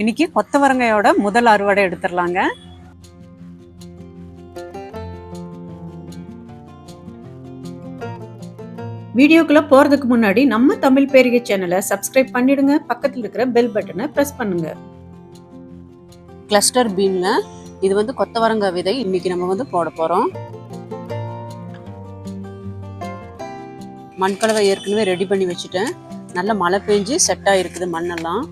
இன்னைக்கு கொத்தவரங்காயோட முதல் அறுவடை எடுத்துடலாங்க. வீடியோக்குள்ள போறதுக்கு முன்னாடி நம்ம தமிழ் பேரிகை சேனலை சப்ஸ்கிரைப் பண்ணிடுங்க. பக்கத்தில் இருக்கிற பெல் பட்டனை ப்ரெஸ் பண்ணுங்க. கிளஸ்டர் பீன்ல இது வந்து கொத்தவரங்காய் விதை இன்னைக்கு நம்ம வந்து போட போறோம். மண்கலவை ஏற்கனவே ரெடி பண்ணி வச்சுட்டேன். நல்ல மழை பெஞ்சு செட் ஆயிருக்குது மண்ணெல்லாம்.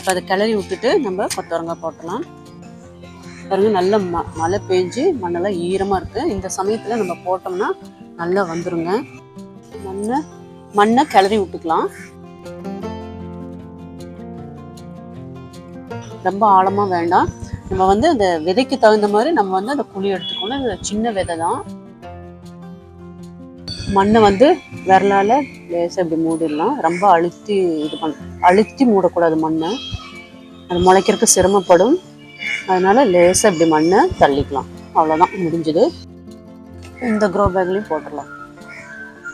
இப்போ அதை கிளறி விட்டுட்டு நம்ம கொத்தவரங்காய் போட்டலாம் பாருங்கள் நல்ல ம மழை பெஞ்சு மண்ணெல்லாம் ஈரமாக இருக்குது இந்த சமயத்தில் நம்ம போட்டோம்னா நல்லா வந்துருங்க. மண்ணை மண்ணை கிளறி விட்டுக்கலாம். ரொம்ப ஆழமாக வேண்டாம். நம்ம வந்து அந்த விதைக்கு தகுந்த மாதிரி நம்ம வந்து அந்த குழி எடுத்துக்கணும். சின்ன விதை தான் மண்ணை வந்து விரலால் லேசாக இப்படி மூடிடலாம். ரொம்ப அழுத்தி இது பண்ண அழுத்தி மூடக்கூடாது மண்ணை. அது முளைக்கிறதுக்கு சிரமப்படும். அதனால் லேசாக இப்படி மண்ணை தள்ளிக்கலாம். அவ்வளோதான் முடிஞ்சது. இந்த க்ரோ பேக்லேயும் போட்டுடலாம்.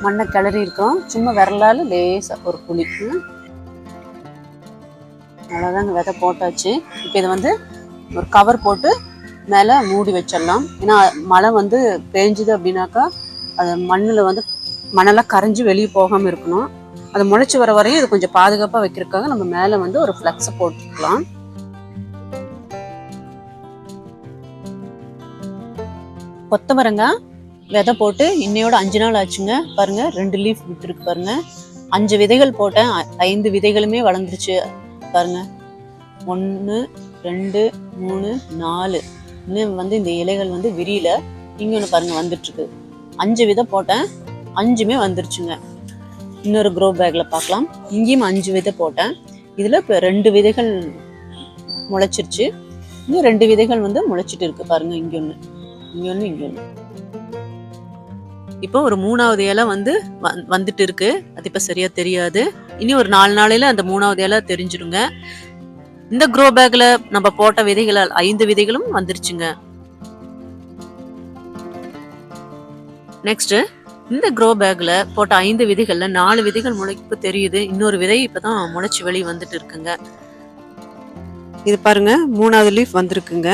மண்ணை கிளறி இருக்கோம். சும்மா விரலால் லேசாக ஒரு குழி அவ்வளோதாங்க விதை போட்டாச்சு. இப்போ இதை வந்து ஒரு கவர் போட்டு மேலே மூடி வச்சிடலாம். ஏன்னா மழை வந்து பேஞ்சுது அப்படின்னாக்கா அது மண்ணில் வந்து மணலாக கரைஞ்சி வெளியே போகாமல் இருக்கணும். அது முளைச்சி வர வரையும் இது கொஞ்சம் பாதுகாப்பாக வைக்கிறதுக்காக நம்ம மேலே வந்து ஒரு ஃப்ளக்ஸை போட்டுக்கலாம். கொத்தமரங்காய் விதை போட்டு இன்னையோட அஞ்சு நாள் ஆச்சுங்க. பாருங்க ரெண்டு லீஃப் விட்டுருக்கு பாருங்க. அஞ்சு விதைகள் போட்டேன். ஐந்து விதைகளுமே வளர்ந்துருச்சு. பாருங்க. ஒன்று ரெண்டு மூணு நாலு. இன்னும் வந்து இந்த இலைகள் வந்து விரியல. இங்கே ஒன்று பாருங்க வந்துட்டுருக்கு. அஞ்சு விதை போட்டேன். அஞ்சுமே வந்துருச்சுங்க. இன்னொரு க்ரோ பேக்கில் பார்க்கலாம். இங்கேயும் அஞ்சு விதை போட்டேன். இதில் இப்போ ரெண்டு விதைகள் முளைச்சிருச்சு. இன்னும் ரெண்டு விதைகள் வந்து முளைச்சிட்டு இருக்கு. பாருங்க இங்கே ஒன்று இங்கே ஒன்று இங்கே ஒன்று இப்போ ஒரு மூணாவது இலை வந்து வந் வந்துட்டு இருக்கு. அது இப்போ சரியா தெரியாது. இனி ஒரு நாலு நாளையில அந்த மூணாவது இலை தெரிஞ்சிருங்க இந்த க்ரோ பேக்ல நம்ம போட்ட விதைகள் ஐந்து விதைகளும் வந்துருச்சுங்க. நெக்ஸ்ட் இந்த க்ரோ பேக்ல போட்ட ஐந்து விதைகள்ல நாலு விதைகள் முளைப்பு தெரியுது. இன்னொரு விதை இப்பதான் முளைச்சு வெளியே வந்துட்டு இருக்குங்க. இது பாருங்க மூணாவது லீஃப் வந்திருக்குங்க.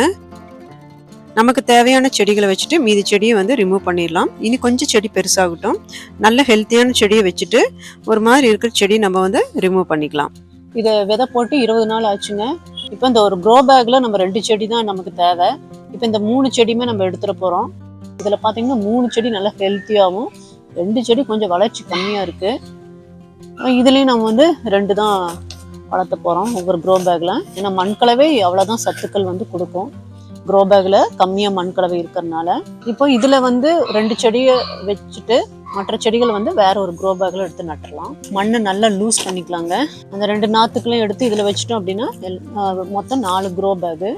நமக்கு தேவையான செடிகளை வச்சுட்டு மீதி செடியை வந்து ரிமூவ் பண்ணிடலாம். இனி கொஞ்சம் செடி பெருசாகட்டும். நல்ல ஹெல்த்தியான செடியை வச்சுட்டு ஒரு மாதிரி இருக்கிற செடி நம்ம வந்து ரிமூவ் பண்ணிக்கலாம். இதை விதை போட்டு இருபது நாள் ஆச்சுங்க. இப்போ இந்த ஒரு க்ரோ பேக்கில் நம்ம ரெண்டு செடி தான் நமக்கு தேவை. இப்போ இந்த மூணு செடியுமே நம்ம எடுத்துகிட்டு போகிறோம் இதில் பார்த்தீங்கன்னா மூணு செடி நல்லா ஹெல்த்தியாகவும் ரெண்டு செடி கொஞ்சம் வளர்ச்சி கம்மியாக இருக்குது இதுலேயும் நம்ம வந்து ரெண்டு தான் வளர்த்த போகிறோம் ஒவ்வொரு க்ரோ பேக்கில் ஏன்னா மண்கலவை அவ்வளோதான் சத்துக்கள் வந்து கொடுக்கும். க்ரோ பேக்கில் கம்மியாக மண் மண்கலவை இருக்கிறதுனால. இப்போ இதில் வந்து ரெண்டு செடியை வச்சுட்டு மற்ற செடிகள் வந்து வேற ஒரு க்ரோ பேக்ல எடுத்து நட்டுடலாம் மண்ணை நல்லா லூஸ் பண்ணிக்கலாங்க. அந்த ரெண்டு நாற்றுக்களையும் எடுத்து இதில் வச்சுட்டோம் அப்படின்னா எல்- மொத்தம் நாலு க்ரோ பேகு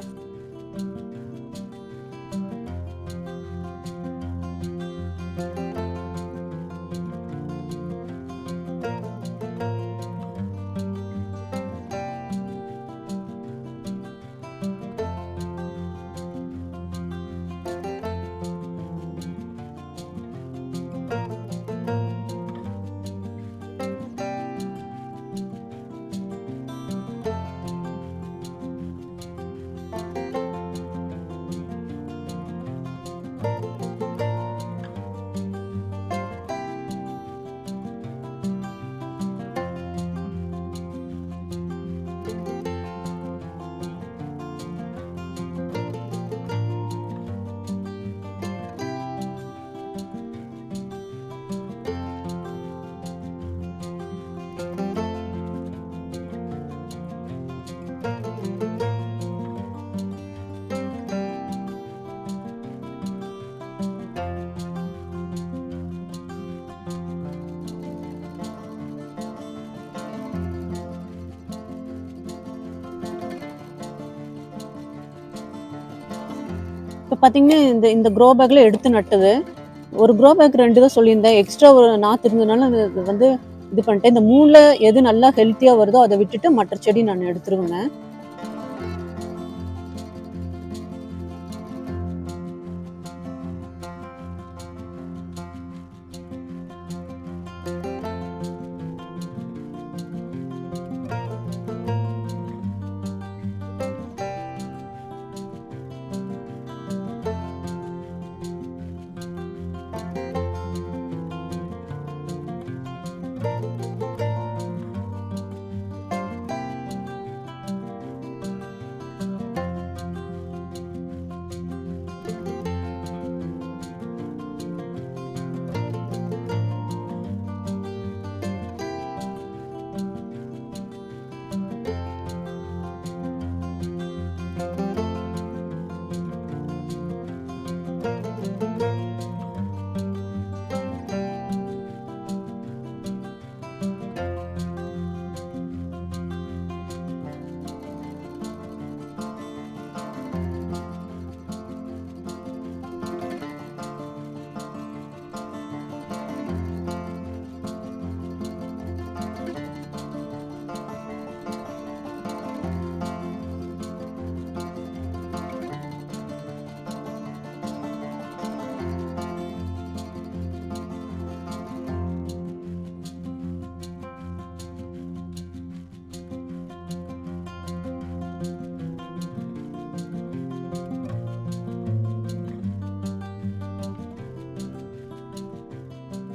இப்போ பார்த்தீங்கன்னா இந்த இந்த க்ரோ பேக்கில் எடுத்து நட்டது. ஒரு க்ரோ பேக் ரெண்டு தான் சொல்லியிருந்தேன். எக்ஸ்ட்ரா ஒரு நாற்று இருந்ததுனால வந்து இது பண்ணிட்டேன். இந்த மூணில் எது நல்லா ஹெல்த்தியாக வருதோ அதை விட்டுட்டு மற்ற செடி நான் எடுத்துருவேங்க.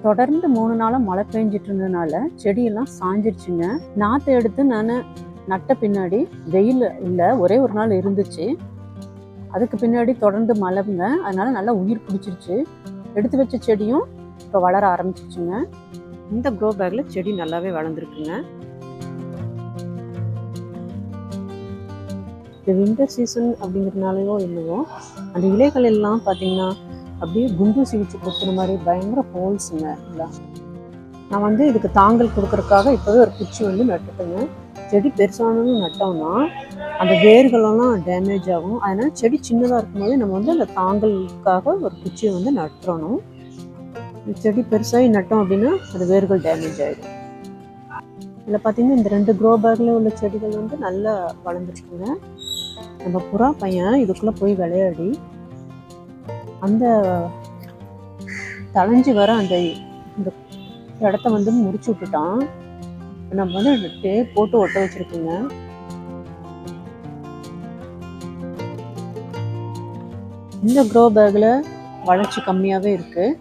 தொடர்ந்து மூணு நாளாக மழை பெஞ்சிட்டு இருந்ததுனால செடியெல்லாம் சாஞ்சிருச்சுங்க. நாற்றை எடுத்து நான் நட்ட பின்னாடி வெயில் இல்லை ஒரே ஒரு நாள் இருந்துச்சு. அதுக்கு பின்னாடி தொடர்ந்து மழைங்க. அதனால நல்லா உயிர் பிடிச்சிருச்சு. எடுத்து வச்ச செடியும் இப்போ வளர ஆரம்பிச்சிச்சுங்க இந்த க்ரோ பேக்ல செடி நல்லாவே வளர்ந்துருக்குங்க. இந்த வின்டர் சீசன் அப்படிங்கிறதுனாலயோ என்னவோ அந்த இலைகள் எல்லாம் பார்த்தீங்கன்னா அப்படியே குண்டு சிகிச்சை கொடுத்துன மாதிரி பயங்கர ஹோல்ஸுங்க எல்லாம் நான் வந்து இதுக்கு தாங்கல் கொடுக்கறதுக்காக இப்போவே ஒரு குச்சி வந்து நட்டுட்டேங்க. செடி பெருசானதும் நட்டோம்னா அந்த வேர்களெல்லாம் டேமேஜ் ஆகும். அதனால் செடி சின்னதாக இருக்கும்போது நம்ம வந்து அந்த தாங்கலுக்காக ஒரு குச்சியை வந்து நட்டுறணும். இந்த செடி பெருசாகி நட்டோம் அப்படின்னா அது வேர்கள் டேமேஜ் ஆகிடும் இதில் பார்த்தீங்கன்னா இந்த ரெண்டு க்ரோ பேக்கில் உள்ள செடிகள் வந்து நல்லா வளர்ந்துருக்குங்க. நம்ம புறா பையன் இதுக்குள்ளே போய் விளையாடி அந்த தலைஞ்சி வர அந்த இந்த இடத்த வந்து முடிச்சு விட்டுட்டான். நம்ம வந்து டேப் போட்டு ஒட்ட வச்சிருக்கோங்க. இந்த க்ரோ பேக்கில் வளர்ச்சி கம்மியாகவே இருக்குது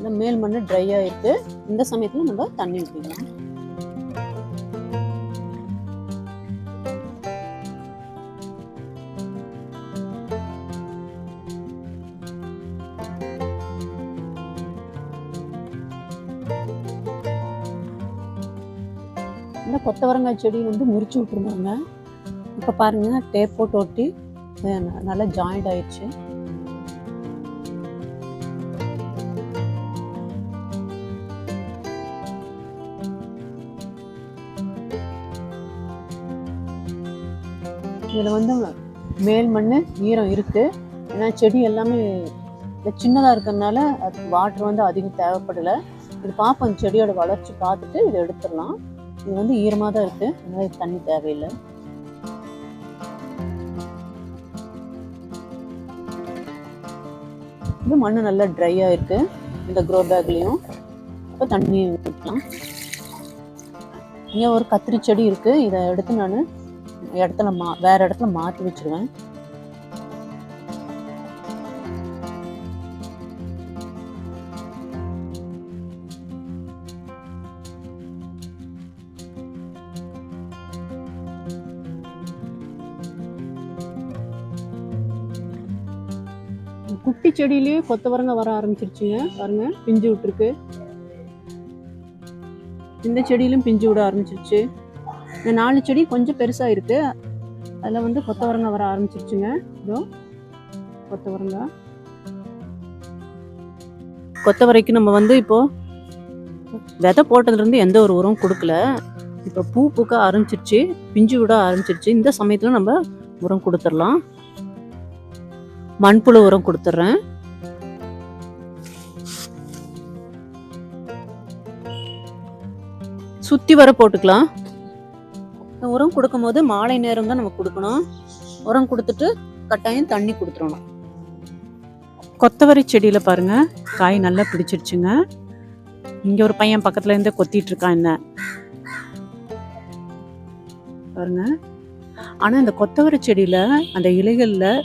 இந்த மேல் மண் ட்ரை ஆயிருக்கு இந்த சமயத்தில் நம்ம தண்ணி ஊற்றிக்கலாம் இந்த கொத்தவரங்காய் செடி வந்து முறிச்சு விட்டுருந்தாங்க. இப்போ பாருங்க டேப் போட்டு ஒட்டி நல்லா ஜாயிண்ட் ஆயிடுச்சு. இதில் வந்து மேல் மண் ஈரம் இருக்கு. ஏன்னா செடி எல்லாமே சின்னதாக இருக்கிறதுனால அதுக்கு வாட்ரு வந்து அதிகம் தேவைப்படலை. இது பார்ப்போம் செடியோட வளர்ச்சி பார்த்துட்டு இதை எடுத்துடலாம். இது வந்து ஈரமாக தான் இருக்குது அதனால் இது தண்ணி தேவையில்லை. இது மண் நல்லா ட்ரையாக இருக்கு. இந்த க்ரோ பேக்லேயும் இப்போ தண்ணி ஊற்றலாம். இங்கே ஒரு கத்திரி செடி இருக்குது இதை எடுத்து நான் இடத்துல மா வேற இடத்துல மாற்றி வச்சிருவேன். குட்டி செடியிலேயே கொத்தவரங்க வர ஆரம்பிச்சிருச்சுங்க. பாருங்க பிஞ்சு விட்டுருக்கு. இந்த செடியிலும் பிஞ்சு விட ஆரம்பிச்சிருச்சு. இந்த நாலு செடி கொஞ்சம் பெருசாக இருக்கு. அதில் வந்து கொத்தவரங்காய் வர ஆரம்பிச்சிருச்சுங்க. இதோ கொத்தவரங்காய் கொத்தவரைக்கு நம்ம வந்து இப்போ விதை போட்டதுலேருந்து எந்த ஒரு உரம் கொடுக்கல. இப்போ பூ பூக்க ஆரம்பிச்சிருச்சு பிஞ்சு விட ஆரம்பிச்சிருச்சு. இந்த சமயத்தில் நம்ம உரம் கொடுத்துடலாம். மண்புழு உரம் கொடுத்துட்றேன் சுற்றி வர போட்டுக்கலாம். உரம் கொடுக்கும்போது மாலை நேரம் தான் நம்ம கொடுக்கணும். உரம் கொடுத்துட்டு கட்டாயம் தண்ணி கொடுத்துடணும். கொத்தவரை செடியில் பாருங்க காய் நல்லா பிடிச்சிருச்சுங்க. இங்கே ஒரு பையன் பக்கத்துல இருந்து கொத்திட்டு இருக்கான் என்ன. பாருங்க. ஆனால் இந்த கொத்தவரை செடியில் அந்த இலைகளில்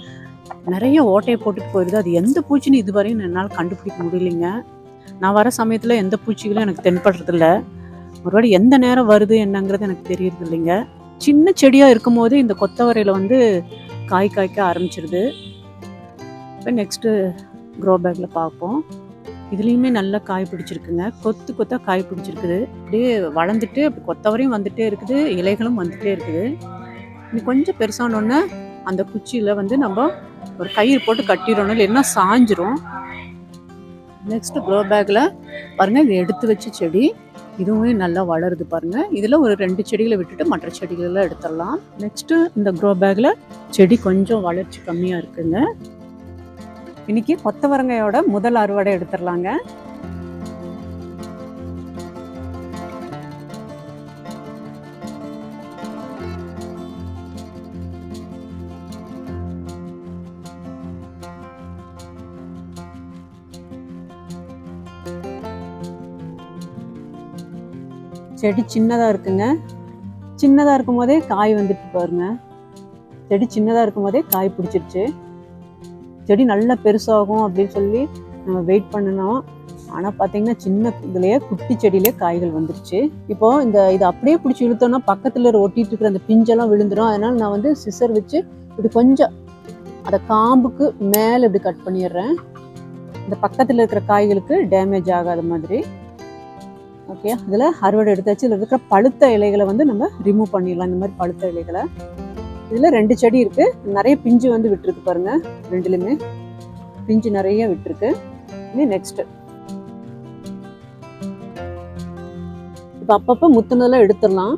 நிறைய ஓட்டையை போட்டுட்டு போயிடுது அது எந்த பூச்சின்னு இதுவரையும் என்னால் கண்டுபிடிக்க முடியலைங்க. நான் வர சமயத்தில் எந்த பூச்சிகளும் எனக்கு தென்படுறதில்ல. ஒருவேளை எந்த நேரம் வருது என்னங்கிறது எனக்கு தெரியறது இல்லைங்க. சின்ன செடியாக இருக்கும் போதே இந்த கொத்தவரையில் வந்து காய் காய்க்க ஆரம்பிச்சிருது. இப்போ நெக்ஸ்ட்டு க்ரோ பேக்கில் பார்ப்போம் இதுலேயுமே நல்லா காய் பிடிச்சிருக்குங்க. கொத்து கொத்தாக காய் பிடிச்சிருக்குது. அப்படியே வளர்ந்துட்டு அப்படி கொத்தவரையும் வந்துகிட்டே இருக்குது. இலைகளும் வந்துகிட்டே இருக்குது. இது கொஞ்சம் பெருசானோடனே அந்த குச்சியில் வந்து நம்ம ஒரு கயிறு போட்டு கட்டிடணும். இல்லைன்னா சாஞ்சிரும். நெக்ஸ்ட் க்ரோ பேக்கில் பாருங்கள் இது எடுத்து வச்ச செடி. இதுவுமே நல்லா வளருது பாருங்க. இதில் ஒரு ரெண்டு செடிகளை விட்டுட்டு மற்ற செடிகளெல்லாம் எடுத்துடலாம். நெக்ஸ்ட்டு இந்த க்ரோ பேக்கில் செடி கொஞ்சம் வளர்ச்சி கம்மியாக இருக்குங்க. இன்றைக்கி கொத்தவரங்காயோட முதல் அறுவடை எடுத்துடலாங்க. செடி சின்னதாக இருக்குங்க. சின்னதாக இருக்கும் போதே காய் வந்துட்டு பாருங்க. செடி சின்னதாக இருக்கும் போதே காய் பிடிச்சிருச்சு. செடி நல்லா பெருசாகும் அப்படின்னு சொல்லி நம்ம வெயிட் பண்ணினோம் ஆனால் பார்த்தீங்கன்னா சின்ன இதுலேயே குட்டி செடியிலே காய்கள் வந்துருச்சு. இப்போ இந்த இதை அப்படியே பிடிச்சி இழுத்தோம்னா பக்கத்தில் ஒட்டிட்டு இருக்கிற அந்த பிஞ்செல்லாம் விழுந்துடும் அதனால் நான் வந்து சிசர் வச்சு இப்படி கொஞ்சம் அதை காம்புக்கு மேலே இப்படி கட் பண்ணிடுறேன். இந்த பக்கத்தில் இருக்கிற காய்களுக்கு டேமேஜ் ஆகாத மாதிரி. ஓகே இதில் அறுவடை எடுத்தாச்சு இதில் இருக்கிற பழுத்த இலைகளை வந்து நம்ம ரிமூவ் பண்ணிடலாம். இந்த மாதிரி பழுத்த இலைகளை. இதில் ரெண்டு செடி இருக்கு. நிறைய பிஞ்சு வந்து விட்டுருக்கு பாருங்க ரெண்டுலையுமே. பிஞ்சு நிறைய விட்டுருக்கு. இனி நெக்ஸ்ட்டு இப்போ அப்பப்போ முத்துனதெல்லாம் எடுத்துடலாம்.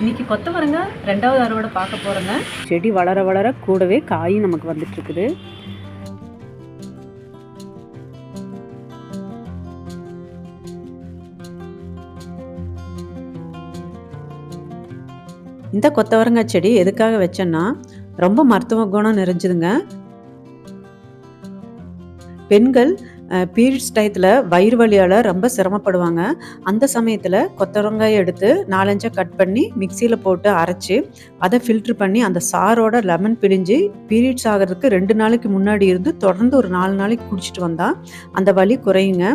இன்னைக்கு கொத்தவரங்க ரெண்டாவது அறுவடை பார்க்க போறோங்க. செடி வளர வளர கூடவே காயும் நமக்கு வந்துட்டு இருக்குது இந்த கொத்தவரங்காய் செடி எதுக்காக வச்சேன்னா ரொம்ப மருத்துவ குணம் நிறைஞ்சுதுங்க. பெண்கள் பீரியட்ஸ் டயத்தில் வயிறு வலியால் ரொம்ப சிரமப்படுவாங்க. அந்த சமயத்தில் கொத்தவரங்காயை எடுத்து நாலஞ்சாக கட் பண்ணி மிக்சியில் போட்டு அரைச்சி அதை ஃபில்ட்ரு பண்ணி அந்த சாரோட லெமன் பிழிஞ்சு பீரியட்ஸ் ஆகிறதுக்கு ரெண்டு நாளைக்கு முன்னாடி இருந்து தொடர்ந்து ஒரு நாலு நாளைக்கு குடிச்சிட்டு வந்தால் அந்த வலி குறையுங்க.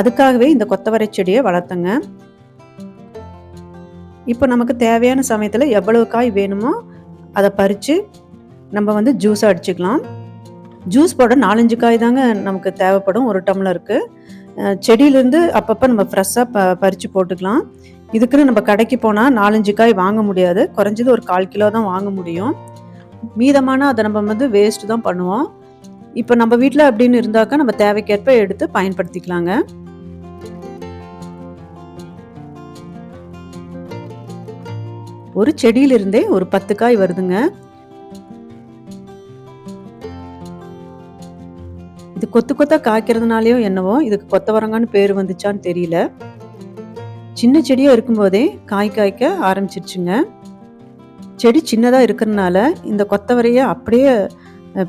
அதுக்காகவே இந்த கொத்தவரை செடியை வளர்த்துங்க. இப்போ நமக்கு தேவையான சமயத்தில் எவ்வளவு காய் வேணுமோ அதை பறித்து நம்ம வந்து ஜூஸாக அடிச்சுக்கலாம். ஜூஸ் போட நாலஞ்சு காய் தாங்க நமக்கு தேவைப்படும். ஒரு டம்ளருக்கு செடியிலேருந்து அப்பப்போ நம்ம ஃப்ரெஷ்ஷாக ப பறித்து போட்டுக்கலாம். இதுக்குன்னு நம்ம கடைக்கு போனால் நாலஞ்சு காய் வாங்க முடியாது. குறைஞ்சது ஒரு கால் கிலோ தான் வாங்க முடியும். மீதமான அதை நம்ம வந்து வேஸ்ட்டு தான் பண்ணுவோம். இப்போ நம்ம வீட்டில் அப்படின்னு இருந்தாக்கா நம்ம தேவைக்கேற்ப எடுத்து பயன்படுத்திக்கலாங்க. ஒரு செடியிலிருந்தே ஒரு பத்து காய் வருதுங்க. இது கொத்து கொத்தா காய்க்கிறதுனாலயோ என்னவோ இதுக்கு கொத்தவரங்கான்னு பேர் வந்துச்சான்னு தெரியல. சின்ன செடியாக இருக்கும்போதே காய் காய்க்க ஆரம்பிச்சிருச்சுங்க. செடி சின்னதாக இருக்கிறதுனால இந்த கொத்தவரையை அப்படியே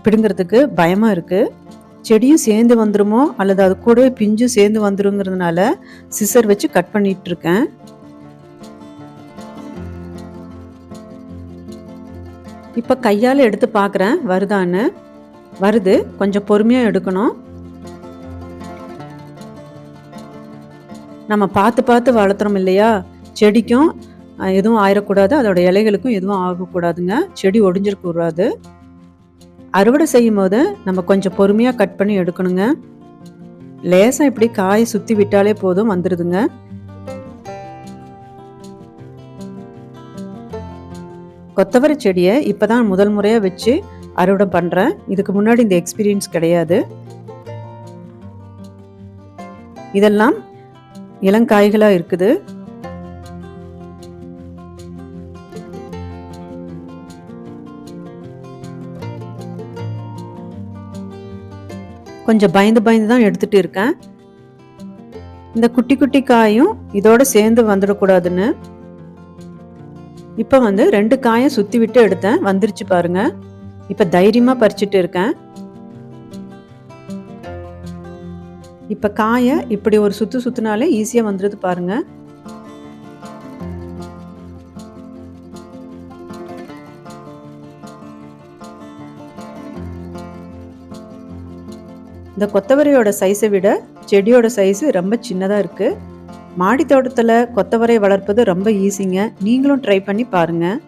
பிடுங்கிறதுக்கு பயமாக இருக்குது செடியும் சேர்ந்து வந்துருமோ அல்லது அது கூட பிஞ்சும் சேர்ந்து வந்துருங்கிறதுனால சிசர் வச்சு கட் பண்ணிட்டு இருக்கேன் இப்போ கையால் எடுத்து பார்க்குறேன் வருதான்னு. வருது. கொஞ்சம் பொறுமையாக எடுக்கணும். நம்ம பார்த்து பார்த்து வளர்த்துறோம் இல்லையா? செடிக்கும் எதுவும் ஆயிடக்கூடாது அதோட இலைகளுக்கும் எதுவும் ஆகக்கூடாதுங்க. செடி ஒடிஞ்சிடக்கூடாது அறுவடை செய்யும் போது நம்ம கொஞ்சம் பொறுமையாக கட் பண்ணி எடுக்கணுங்க. லேசாக இப்படி காயை சுற்றி விட்டாலே போதும் வந்துடுதுங்க கொத்தவரை செடியை இப்போ தான் முதல் முறையாக வச்சு அறுவடை பண்ணுறேன் இதுக்கு முன்னாடி இந்த எக்ஸ்பீரியன்ஸ் கிடையாது. இதெல்லாம் இளங்காய்களாக இருக்குது. கொஞ்சம் பயந்து பயந்து தான் எடுத்துட்டு இருக்கேன். இந்த குட்டி குட்டி காயும் இதோட சேர்ந்து வந்துடக்கூடாதுன்னு. இப்போ வந்து ரெண்டு காயை சுற்றி விட்டு எடுத்தேன். வந்துருச்சு பாருங்க. இப்போ தைரியமாக பறிச்சுட்டு இருக்கேன். இப்போ காயை இப்படி ஒரு சுத்து சுத்தினாலே ஈஸியாக வந்துடுது பாருங்க. இந்த கொத்தவரையோட சைஸை விட செடியோட சைஸ் ரொம்ப சின்னதாக இருக்குது மாடி தோட்டத்தில் கொத்தவரை வளர்ப்பது ரொம்ப ஈஸிங்க நீங்களும் ட்ரை பண்ணி பாருங்கள்